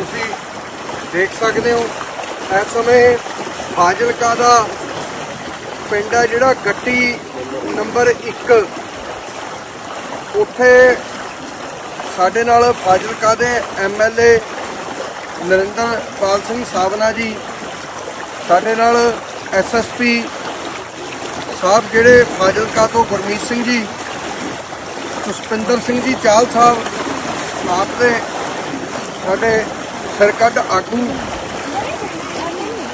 ਤੁਸੀਂ ਦੇਖ ਸਕਦੇ ਹੋ, ਇਸ ਸਮੇਂ ਫਾਜ਼ਿਲਕਾ ਦਾ ਪਿੰਡ ਹੈ ਜਿਹੜਾ ਗੱਟੀ ਨੰਬਰ 1 ਉੱਥੇ ਸਾਡੇ ਨਾਲ ਫਾਜ਼ਿਲਕਾ ਦੇ ਐਮਐਲਏ ਨਰਿੰਦਰਪਾਲ ਸਿੰਘ ਸਾਵਨਾ ਜੀ, ਸਾਡੇ ਨਾਲ ਐਸਐਸਪੀ ਸਾਹਿਬ ਜਿਹੜੇ ਫਾਜ਼ਿਲਕਾ ਤੋਂ ਗੁਰਮੀਤ ਸਿੰਘ ਜੀ ਸੁਸਪਿੰਦਰ ਸਿੰਘ ਜੀ ਚਾਲ ਸਾਹਿਬ, ਆਪ ਦੇ ਸਾਡੇ ਸਰਕੱਟ ਆਗੂ।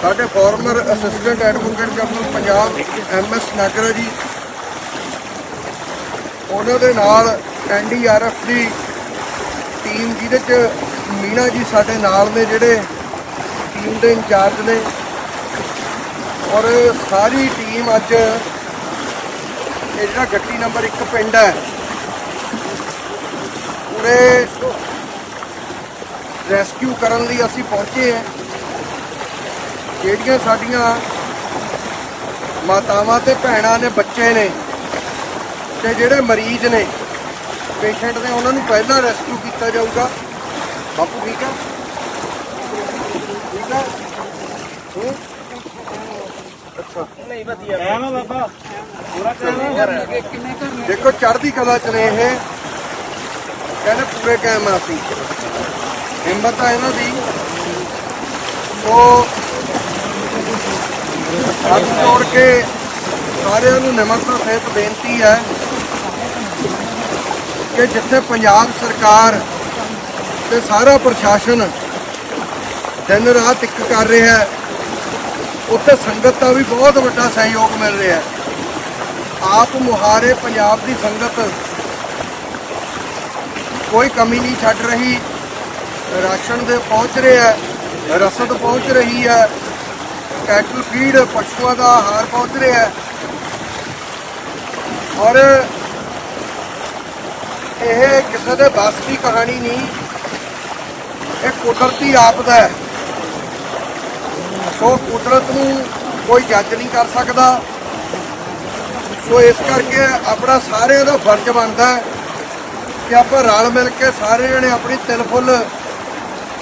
ਸਾਡੇ former assistant advocate general Punjab M S Nagra ji. ਉਹਨਾਂ ਦੇ ਨਾਲ ਐਨਡੀਆਰਐਫ ਦੀ ਟੀਮ ਜਿਹਦੇ ਚ ਮੀਨਾ ਜੀ ਸਾਡੇ ਨਾਲ ਨੇ ਜਿਹੜੇ ਟੀਮ ਦੇ ਇੰਚਾਰਜ ਨੇ। ਔਰ ਸਾਰੀ ਟੀਮ ਅੱਜ ਇਹ ਜਿਹੜਾ ਗੱਟੀ ਨੰਬਰ 1 ਪਿੰਡ ਹੈ ਪੂਰੇ ਰੈਸਕਿਊ ਕਰਨ ਲਈ ਅਸੀਂ ਪਹੁੰਚੇ ਹਾਂ। ਜਿਹੜੀਆਂ ਸਾਡੀਆਂ ਮਾਤਾਵਾਂ ਤੇ ਭੈਣਾਂ ਨੇ, ਬੱਚੇ ਨੇ ਤੇ ਜਿਹੜੇ ਮਰੀਜ਼ ਨੇ, ਪੇਸ਼ੈਂਟ ਨੇ, ਉਹਨਾਂ ਨੂੰ ਪਹਿਲਾਂ ਰੈਸਕਿਊ ਕੀਤਾ ਜਾਊਗਾ। ਬਾਪੂ, ਠੀਕ ਹੈ ਠੀਕ ਆ? ਹੂੰ? ਅੱਛਾ। ਨਹੀਂ ਵਧੀਆ ਐਵੇਂ ਬਾਬਾ ਪੂਰਾ ਦੇਖੋ, ਚੜ੍ਹਦੀ ਕਲਾ ਚ ਨੇ ਇਹ। ਕਹਿੰਦੇ ਪੂਰੇ ਕਾਇਮ ਆ ਸੀ ਹਿੰਮਤ ਆ ਇਹਨਾਂ ਦੀ। ਉਹ ਹੱਥ ਜੋੜ ਕੇ ਸਾਰਿਆਂ ਨੂੰ ਨਿਮਰਤਾ ਸਹਿਤ ਬੇਨਤੀ ਹੈ ਕਿ ਜਿੱਥੇ ਪੰਜਾਬ ਸਰਕਾਰ ਤੇ ਸਾਰਾ ਪ੍ਰਸ਼ਾਸਨ ਦਿਨ ਰਾਤ ਇੱਕ ਕਰ ਰਿਹਾ ਹੈ, ਉੱਥੇ ਸੰਗਤ ਦਾ ਵੀ ਬਹੁਤ ਵੱਡਾ ਸਹਿਯੋਗ ਮਿਲ ਰਿਹਾ ਹੈ। ਆਪ ਮੁਹਾਰੇ ਪੰਜਾਬ ਦੀ ਸੰਗਤ ਕੋਈ ਕਮੀ ਨਹੀਂ ਛੱਡ ਰਹੀ। ਰਾਸ਼ਨ ਦੇ ਪਹੁੰਚ ਰਿਹਾ ਹੈ, ਰਸਦ ਪਹੁੰਚ ਰਹੀ ਹੈ ਕੈਟਲ ਫੀਡ ਪਸ਼ੂਆਂ ਦਾ ਆਹਾਰ ਪਹੁੰਚ ਰਿਹਾ ਹੈ। ਔਰ ਇਹ ਕਿਸੇ ਦੇ ਬਸ ਦੀ ਕਹਾਣੀ ਨਹੀਂ, ਇਹ ਕੁਦਰਤੀ ਆਪਦਾ ਹੈ। ਸੋ ਕੁਦਰਤ ਨੂੰ ਕੋਈ ਜੱਜ ਨਹੀਂ ਕਰ ਸਕਦਾ। ਸੋ ਇਸ ਕਰਕੇ ਆਪਣਾ ਸਾਰਿਆਂ ਦਾ ਫਰਜ਼ ਬਣਦਾ ਹੈ ਕਿ ਆਪਾਂ ਰਲ ਮਿਲ ਕੇ ਸਾਰੇ ਜਣੇ ਆਪਣੀ ਤਿਲ ਫੁੱਲ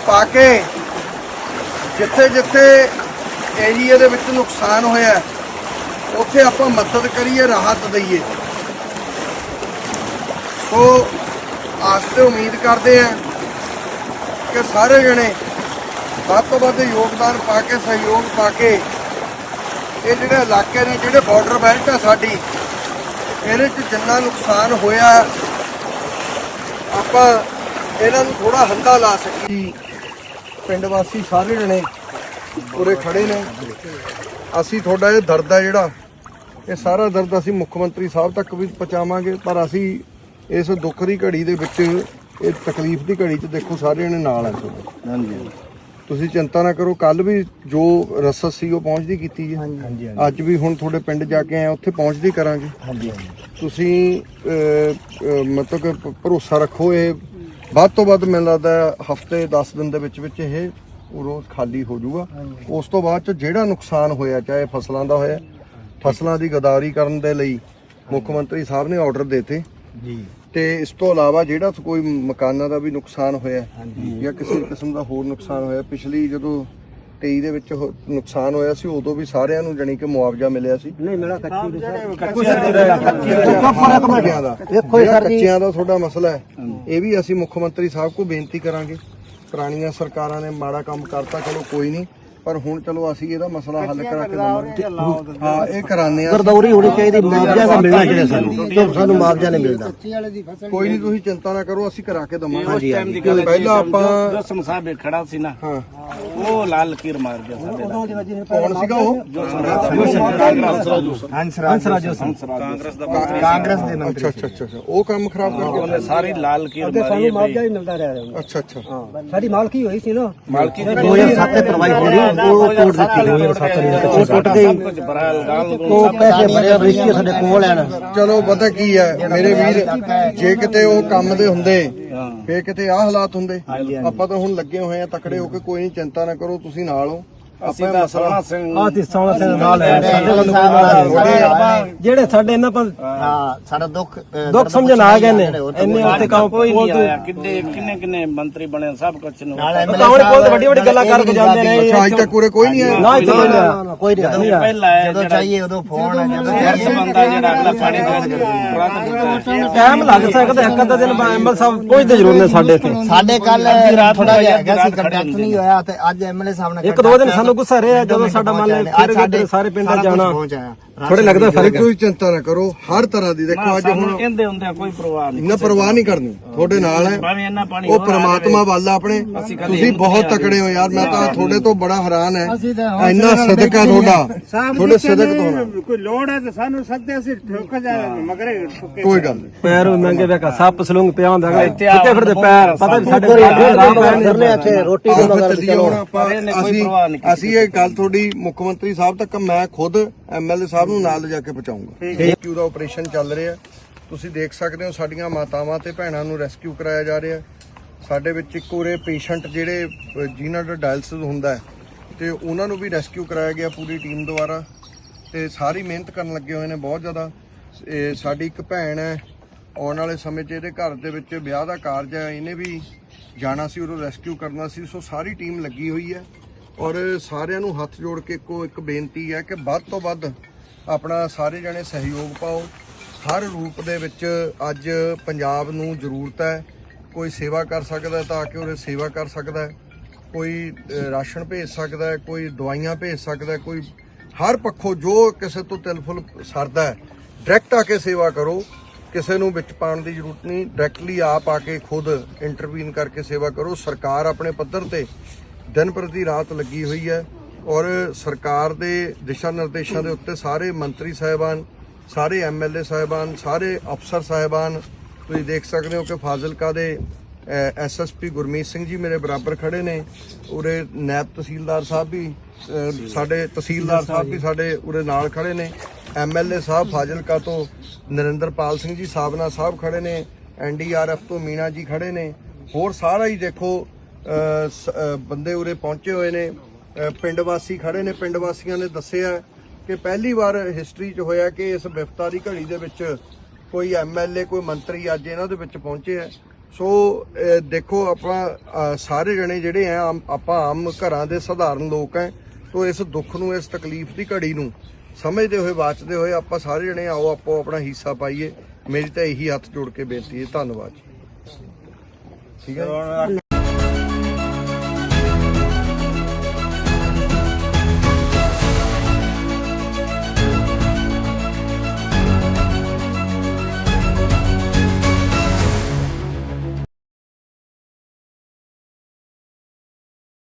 ਪਾ ਕੇ ਜਿੱਥੇ ਜਿੱਥੇ ਏਰੀਆ ਦੇ ਵਿੱਚ ਨੁਕਸਾਨ ਹੋਇਆ ਉੱਥੇ ਆਪਾਂ ਮਦਦ ਕਰੀਏ, ਰਾਹਤ ਦਈਏ। ਸੋ ਆਸ ਤੇ ਉਮੀਦ ਕਰਦੇ ਹਾਂ ਕਿ ਸਾਰੇ ਜਣੇ ਵੱਧ ਤੋਂ ਵੱਧ ਯੋਗਦਾਨ ਪਾ ਕੇ, ਸਹਿਯੋਗ ਪਾ ਕੇ ਇਹ ਜਿਹੜੇ ਇਲਾਕੇ ਨੇ, ਜਿਹੜੇ ਬਾਰਡਰ ਬੈਲਟ ਆ ਸਾਡੀ, ਇਹਦੇ 'ਚ ਜਿੰਨਾ ਨੁਕਸਾਨ ਹੋਇਆ, ਆਪਾਂ ਇਹਨਾਂ ਨੂੰ ਥੋੜਾ ਹੰਦਾ ਲਾ ਸਕੀਏ। ਪਿੰਡ ਵਾਸੀ ਸਾਰੇ ਜਣੇ ਪੂਰੇ ਖੜੇ ਨੇ। ਅਸੀਂ ਤੁਹਾਡਾ ਇਹ ਦਰਦ ਹੈ ਜਿਹੜਾ ਇਹ ਸਾਰਾ ਦਰਦ ਅਸੀਂ ਮੁੱਖ ਮੰਤਰੀ ਸਾਹਿਬ ਤੱਕ ਵੀ ਪਹੁੰਚਾਵਾਂਗੇ ਪਰ ਅਸੀਂ ਇਸ ਦੁੱਖ ਦੀ ਘੜੀ ਦੇ ਵਿੱਚ ਇਹ ਤਕਲੀਫ ਦੀ ਘੜੀ 'ਚ ਦੇਖੋ ਸਾਰੇ ਜਣੇ ਨਾਲ ਆ ਤੁਹਾਡੇ ਹਾਂਜੀ। ਤੁਸੀਂ ਚਿੰਤਾ ਨਾ ਕਰੋ ਕੱਲ ਵੀ ਜੋ ਰਸਦ ਸੀ ਉਹ ਪਹੁੰਚਦੀ ਕੀਤੀ ਹੈ ਹਾਂਜੀ ਅੱਜ ਵੀ ਹੁਣ ਤੁਹਾਡੇ ਪਿੰਡ ਜਾ ਕੇ ਆਏ ਉੱਥੇ ਪਹੁੰਚਦੀ ਕਰਾਂਗੇ। ਹਾਂਜੀ ਤੁਸੀਂ ਅਹ, ਅਹ, ਮਤਲਬ ਭਰੋਸਾ ਰੱਖੋ ਇਹ ਵੱਧ ਤੋਂ ਵੱਧ ਮੈਨੂੰ ਲੱਗਦਾ ਹਫ਼ਤੇ 10 ਦਿਨ ਦੇ ਵਿੱਚ ਵਿੱਚ ਇਹ ਰੋਜ਼ ਖਾਲੀ ਹੋ ਜਾਊਗਾ। ਉਸ ਤੋਂ ਬਾਅਦ ਚ ਜਿਹੜਾ ਨੁਕਸਾਨ ਹੋਇਆ ਚਾਹੇ ਫਸਲਾਂ ਦਾ ਹੋਇਆ ਫਸਲਾਂ ਦੀ ਗਦਾਰੀ ਕਰਨ ਦੇ ਲਈ ਮੁੱਖ ਮੰਤਰੀ ਸਾਹਿਬ ਨੇ ਆਰਡਰ ਦਿੱਤੇ। ਜੀ। ਤੇ ਇਸ ਤੋਂ ਇਲਾਵਾ ਜਿਹੜਾ ਕੋਈ ਮਕਾਨਾਂ ਦਾ ਵੀ ਨੁਕਸਾਨ ਹੋਇਆ ਜਾਂ ਕਿਸੇ ਕਿਸਮ ਦਾ ਹੋਰ ਨੁਕਸਾਨ ਹੋਇਆ ਪਿਛਲੀ ਜਦੋਂ 23 ਦੇ ਵਿੱਚ ਹੋ- ਨੁਕਸਾਨ ਹੋਇਆ ਸੀ ਉਦੋਂ ਵੀ ਸਾਰਿਆਂ ਨੂੰ ਜਾਣੀ ਕਿ ਮੁਆਵਜ਼ਾ ਮਿਲਿਆ ਸੀ। ਨਹੀਂ ਮੇਰਾ ਕੱਚੀ ਕੱਚਿਆਂ ਦਾ ਦੇਖੋ ਜਿਹੜਾ ਸਰ ਜੀ। ਕੱਚਿਆਂ ਦਾ ਤੁਹਾਡਾ ਮਸਲਾ ਹੈ ਇਹ ਵੀ ਅਸੀਂ ਮੁੱਖ ਮੰਤਰੀ ਸਾਹਿਬ ਕੋ ਬੇਨਤੀ ਕਰਾਂਗੇ। ਪੁਰਾਣੀਆਂ ਸਰਕਾਰਾਂ ਨੇ ਮਾੜਾ ਕੰਮ ਕਰਤਾ ਚਲੋ ਕੋਈ ਨਹੀਂ ਪਰ ਹੁਣ ਚਲੋ ਅਸੀਂ ਇਹਦਾ ਮਸਲਾ ਹੱਲ ਕਰਾ ਕੇ ਦਵਾਂਗੇ ਹਾਂ ਇਹ ਕਰਾਣੇ ਆ ਗਰਦੌਰੀ ਹੋਣੀ ਚਾਹੀਦੀ ਮੁਆਵਜ਼ਾ ਤਾਂ ਮਿਲਣਾ ਚਾਹੀਦਾ ਸਾਨੂੰ। ਜੋ ਸਾਨੂੰ ਮੁਆਵਜ਼ਾ ਨਹੀਂ ਮਿਲਦਾ। ਕੋਈ ਨਹੀਂ ਤੁਸੀਂ ਚਿੰਤਾ ਨਾ ਕਰੋ ਅਸੀਂ ਕਰਾ ਕੇ ਦਵਾਂਗੇ। ਪਹਿਲਾਂ ਆਪਾਂ ਜੋ ਸਮਸਾਬ ਖੜਾ ਸੀ ਨਾ ਹਾਂ। ਉਹ ਲਾਲ ਕੀਰ ਮਾਰ ਗਿਆ ਸਾਡੇ ਨਾਲ। ਕੌਣ ਸੀਗਾ ਉਹ? ਹੰਸ ਰਾਜੋ ਕਾਂਗਰਸ ਦਾ ਕਾਂਗਰਸ ਦੇ ਅੱਛਾ ਅੱਛਾ ਅੱਛਾ ਅੱਛਾ। ਉਹ ਕੰਮ ਖਰਾਬ ਕਰ ਉਹਨੇ ਸਾਰੀ ਲਾਲ ਕੀਰ ਮਾਰੀ ਸਾਨੂੰ ਹੈ ਮੁਆਵਜ਼ਾ ਬਈ। ਹੀ ਮਿਲਦਾ ਰਿਹਾ ਗਿਆ ਅੱਛਾ ਅੱਛਾ। ਸਾਡੀ ਮਾਲਕੀ ਹੋਈ ਸੀ ਨਾ? ਮਾਲਕੀ ਦੀ 2007 ਤੇ ਪ੍ਰਵਾਈ ਹੋਈ ਉਹ ਤੋੜ ਦਿੱਤੀ 2007 ਦੇ ਉਹ ਟੁੱਟ ਗਈ ਸਭ ਕੁਝ ਬਰਾਲ ਗਾਲ ਉਹ ਪੈਸੇ ਭਰੇ ਰਜਿਸਟਰੀ ਸਾਡੇ ਕੋਲ ਹਨ ਚਲੋ ਪਤਾ ਕੀ ਹੈ ਮੇਰੇ ਵੀਰ ਜੇ ਕਿਤੇ ਉਹ ਕੰਮ ਦੇ ਹੁੰਦੇ ਫੇਰ ਕਿਤੇ ਆਹ ਹਾਲਾਤ ਹੁੰਦੇ। ਆਪਾਂ ਤਾਂ ਹੁਣ ਲੱਗੇ ਹੋਏ ਆ ਤਕੜੇ ਹੋ ਕੇ ਕੋਈ ਨਹੀਂ ਚਿੰਤਾ ਨਾ ਕਰੋ ਤੁਸੀਂ ਨਾਲ ਹੋ। ਅਸੀਂ ਤਾਂ ਸੋਹਣਾ ਸਿੰਘ ਆਹ ਤੇ ਸੋਹਣਾ ਸਿੰਘ ਨਾਲ ਹੈ। ਸਾਡੇ ਵੱਲੋਂ ਕੋਈ ਨਾਲ। ਜਿਹੜੇ ਸਾਡੇ ਇਹਨਾਂ ਪਰ ਹਾਂ। ਸਾਡਾ ਦੁੱਖ ਅਹ, ਦੁੱਖ ਸਮਝਣ ਆ ਗਏ ਨੇ। ਇੰਨੇ ਉੱਤੇ ਕੰਮ ਕੋਈ ਕੋਈ ਨਹੀਂ ਆਇਆ। ਕਿੰਨੇ ਕਿੰਨੇ ਕਿੰਨੇ ਮੰਤਰੀ ਬਣੇ ਸਭ ਕੁਝ ਨੂੰ ਨਾਲ MLA ਤਾਂ ਉਹਨੇ ਕੋਲ ਸਾਹਿਬ ਵੱਡੀ ਵੱਡੀ ਗੱਲਾਂ ਕਰ ਜਾਂਦੇ ਨੇ। ਅੱਛਾ ਅੱਜ ਤੱਕ ਉਰੇ ਕੋਈ ਨਹੀਂ ਆਇਆ? ਨਾ ਇੱਥੇ ਕੋਈ ਨਹੀਂ ਆਇਆ। ਕੋਈ ਨਹੀਂ ਜਦੋਂ ਪਹਿਲਾਂ ਆਇਆ ਜਦੋਂ ਜਿਹੜਾ ਚਾਹੀਏ ਉਦੋਂ ਫੋਨ ਆ ਜਦੋਂ ਸਿਆਸੀ ਬੰਦਾ ਜਿਹੜਾ ਅਗਲਾ ਪਾਣੀ ਦੇ ਤੁਰੰਤ ਦਿੱਤਾ ਟਾਈਮ ਲੱਗ ਸਕਦਾ ਇੱਕ ਅੱਧਾ ਦਿਨ ਐਮਐਲ ਸਾਹਿਬ ਪਹੁੰਚਦੇ ਜ਼ਰੂਰ ਨੇ ਸਾਡੇ ਇੱਥੇ। ਸਾਡੇ ਕੱਲ ਰਾਤ ਥੋੜਾ ਜਿਹਾ ਹੈਗਾ ਸੀ ਕੰਟੈਕਟ ਨਹੀਂ ਹੋਇਆ ਤੇ ਅੱਜ ਐਮਐਲਏ ਸਾਹਿਬ ਨੇ ਇੱਕ ਦੋ ਦਿਨ ਸਾਨੂੰ ਗੁੱਸਾ ਰਿਹਾ ਜਦੋਂ ਸਾਡਾ ਮੰਨ ਲਿਆ ਫਿਰ ਸਾਰੇ ਪਿੰਡਾਂ ਜਾਣਾ। ਪਹੁੰਚ ਆਇਆ ਥੋੜੇ ਲੱਗਦਾ ਫ਼ਰਕ ਕੋਈ ਚਿੰਤਾ ਨਾ ਕਰੋ ਹਰ ਤਰ੍ਹਾਂ ਦੀ ਦੇਖੋ ਅੱਜ ਹੁਣ ਕਹਿੰਦੇ ਹੁੰਦੇ ਆ ਕੋਈ ਪਰਵਾਹ ਨਹੀਂ ਇਹਨਾਂ ਪਰਵਾਹ ਨਹੀਂ ਕਰਨੀ ਤੁਹਾਡੇ ਨਾਲ ਹੈ। ਉਹ ਪ੍ਰਮਾਤਮਾ ਵੱਲ ਆਪਣੇ। ਤੁਸੀਂ ਬਹੁਤ ਤਕੜੇ ਹੋ ਯਾਰ ਮੈਂ ਤਾਂ ਤੁਹਾਡੇ ਤੋਂ ਬੜਾ ਹੈਰਾਨ ਹੈ। ਇੰਨਾ ਸਦਕਾ ਤੁਹਾਡਾ ਤੁਹਾਡੇ ਸਦਕ ਤੋਂ ਨਾ। ਕੋਈ ਲੋੜ ਹੈ ਤਾਂ ਸਾਨੂੰ ਸੱਦੇ ਅਸੀਂ ਠੋਕ ਜਾ ਮਗਰੇ ਠੁੱਕੇ ਕੋਈ ਗੱਲ ਨਹੀਂ। ਪੈਰ ਮੰਗੇ ਵੇਖਾ ਸੱਪ ਸਲੂੰਗ ਪਿਆ ਹੁੰਦਾ ਆ ਕਿੱਥੇ ਫਿਰਦੇ ਪੈਰ? ਪਤਾ ਵੀ ਸਾਡੇ ਰਾਮ ਪੈਰ ਫਿਰਨੇ ਇੱਥੇ। ਰੋਟੀ ਦੇ ਇਹਨੇ ਕੋਈ ਅਸੀਂ ਪਰਵਾਹ ਨਹੀਂ ਕੀਤੀ। ਅਸੀਂ ਇਹ ਗੱਲ ਤੁਹਾਡੀ ਮੁੱਖ ਮੰਤਰੀ ਸਾਹਿਬ ਤੱਕ ਮੈਂ ਖੁਦ ਐਮਐਲਏ ਸਾਹਿਬ ਨੂੰ ਨਾਲ ਲਿਜਾ ਕੇ ਪਹੁੰਚਾਉਂਗਾ। ਰੈਸਕਿਊ ਦਾ ਆਪਰੇਸ਼ਨ ਚੱਲ ਰਿਹਾ। ਤੁਸੀਂ ਦੇਖ ਸਕਦੇ ਹੋ ਸਾਡੀਆਂ ਮਾਤਾਵਾਂ ਤੇ ਭੈਣਾਂ ਨੂੰ ਰੈਸਕਿਊ ਕਰਾਇਆ ਜਾ ਰਿਹਾ। ਸਾਡੇ ਵਿੱਚ ਇੱਕ ਉਰੇ ਪੇਸ਼ੈਂਟ ਜਿਹੜੇ ਜਿਨ੍ਹਾਂ ਦਾ ਡਾਇਲਸਿਸ ਹੁੰਦਾ ਤੇ ਉਹਨਾਂ ਨੂੰ ਵੀ ਰੈਸਕਿਊ ਕਰਾਇਆ ਗਿਆ ਪੂਰੀ ਟੀਮ ਦੁਆਰਾ। ਤੇ ਸਾਰੀ ਮਿਹਨਤ ਕਰਨ ਲੱਗੇ ਹੋਏ ਨੇ ਬਹੁਤ ਜ਼ਿਆਦਾ। ਸਾਡੀ ਇੱਕ ਭੈਣ ਹੈ ਆਉਣ ਵਾਲੇ ਸਮੇਂ 'ਚ ਇਹਦੇ ਘਰ ਦੇ ਵਿੱਚ ਵਿਆਹ ਦਾ ਕਾਰਜ ਹੈ। ਇਹਨੇ ਵੀ ਜਾਣਾ ਸੀ ਉਹਨੂੰ ਰੈਸਕਿਊ ਕਰਨਾ ਸੀ। ਸੋ ਸਾਰੀ ਟੀਮ ਲੱਗੀ ਹੋਈ ਹੈ। ਔਰ ਸਾਰਿਆਂ ਨੂੰ ਹੱਥ ਜੋੜ ਕੇ ਇੱਕੋ ਇੱਕ ਬੇਨਤੀ ਹੈ ਕਿ ਵੱਧ ਤੋਂ ਵੱਧ ਆਪਣਾ ਸਾਰੇ ਜਣੇ ਸਹਿਯੋਗ ਪਾਓ। ਹਰ ਰੂਪ ਦੇ ਵਿੱਚ ਅੱਜ ਪੰਜਾਬ ਨੂੰ ਜ਼ਰੂਰਤ ਹੈ। ਕੋਈ ਸੇਵਾ ਕਰ ਸਕਦਾ ਹੈ ਤਾਂ ਕਿ ਉਹਦੇ ਸੇਵਾ ਕਰ ਸਕਦਾ ਕੋਈ ਰਾਸ਼ਨ ਭੇਜ ਸਕਦਾ ਕੋਈ ਦਵਾਈਆਂ ਭੇਜ ਸਕਦਾ ਕੋਈ ਹਰ ਪੱਖੋਂ ਜੋ ਕਿਸੇ ਤੋਂ ਤਿਲਫੁਲ ਸਰਦਾ ਡਾਇਰੈਕਟ ਆ ਕੇ ਸੇਵਾ ਕਰੋ। ਕਿਸੇ ਨੂੰ ਵਿੱਚ ਪਾਉਣ ਦੀ ਜ਼ਰੂਰਤ ਨਹੀਂ। ਡਾਇਰੈਕਟਲੀ ਆਪ ਆ ਕੇ ਖੁਦ ਇੰਟਰਵੀਨ ਕਰਕੇ ਸੇਵਾ ਕਰੋ। ਸਰਕਾਰ ਆਪਣੇ ਪੱਧਰ ਤੇ ਦਿਨ ਪ੍ਰਤੀ ਰਾਤ ਲੱਗੀ ਹੋਈ ਹੈ ਔਰ ਸਰਕਾਰ ਦੇ ਦਿਸ਼ਾ ਨਿਰਦੇਸ਼ਾਂ ਦੇ ਉੱਤੇ ਸਾਰੇ ਮੰਤਰੀ ਸਾਹਿਬਾਨ, ਸਾਰੇ ਐਮਐਲਏ ਸਾਹਿਬਾਨ, ਸਾਰੇ ਅਫਸਰ ਸਾਹਿਬਾਨ, ਤੁਸੀਂ ਦੇਖ ਸਕਦੇ ਹੋ ਕਿ ਫਾਜ਼ਿਲਕਾ ਦੇ ਐਸਐਸਪੀ ਗੁਰਮੀਤ ਸਿੰਘ ਜੀ ਮੇਰੇ ਬਰਾਬਰ ਖੜੇ ਨੇ, ਉਰੇ ਨੈਬ ਤਹਿਸੀਲਦਾਰ ਸਾਹਿਬ ਵੀ ਸਾਡੇ ਤਹਿਸੀਲਦਾਰ ਸਾਹਿਬ ਵੀ ਸਾਡੇ ਉਰੇ ਨਾਲ ਖੜੇ ਨੇ ਐਮਐਲਏ ਸਾਹਿਬ ਫਾਜ਼ਿਲਕਾ ਤੋਂ ਨਰਿੰਦਰਪਾਲ ਸਿੰਘ ਜੀ, ਸਾਬਨਾ ਸਾਹਿਬ ਖੜੇ ਨੇ ਐਨਡੀਆਰਐਫ ਤੋਂ ਮੀਨਾ ਜੀ ਖੜੇ ਨੇ, ਹੋਰ ਸਾਰਾ ਹੀ ਦੇਖੋ ਬੰਦੇ ਉਰੇ ਪਹੁੰਚੇ ਹੋਏ ਨੇ। ਪਿੰਡ ਵਾਸੀ ਖੜੇ ਨੇ। ਪਿੰਡ ਵਾਸੀਆਂ ਨੇ ਦੱਸਿਆ ਕਿ ਪਹਿਲੀ ਵਾਰ ਹਿਸਟਰੀ 'ਚ ਹੋਇਆ ਕਿ ਇਸ ਵਿਫਤਾ ਦੀ ਘੜੀ ਦੇ ਵਿੱਚ ਕੋਈ ਐਮਐਲਏ ਕੋਈ ਮੰਤਰੀ ਅੱਜ ਇਹਨਾਂ ਦੇ ਵਿੱਚ ਪਹੁੰਚੇ ਹੈ ਸੋ ਦੇਖੋ ਆਪਾਂ ਸਾਰੇ ਜਣੇ ਜਿਹੜੇ ਆ, ਆਮ- ਆਪਾਂ ਆਮ ਘਰਾਂ ਦੇ ਸਧਾਰਨ ਲੋਕ ਹੈ ਤੋ ਇਸ ਦੁੱਖ ਨੂੰ, ਇਸ ਤਕਲੀਫ ਦੀ ਘੜੀ ਨੂੰ ਸਮਝਦੇ ਹੋਏ, ਵਾਚਦੇ ਹੋਏ ਆਪਾਂ ਸਾਰੇ ਜਣੇ ਆਓ, ਆਪੋ ਆਪਣਾ ਹਿੱਸਾ ਪਾਈਏ। ਮੇਰੀ ਤਾਂ ਇਹੀ ਹੱਥ ਜੋੜ ਕੇ ਬੇਨਤੀ ਹੈ। ਧੰਨਵਾਦ ਜੀ। ਠੀਕ ਹੈ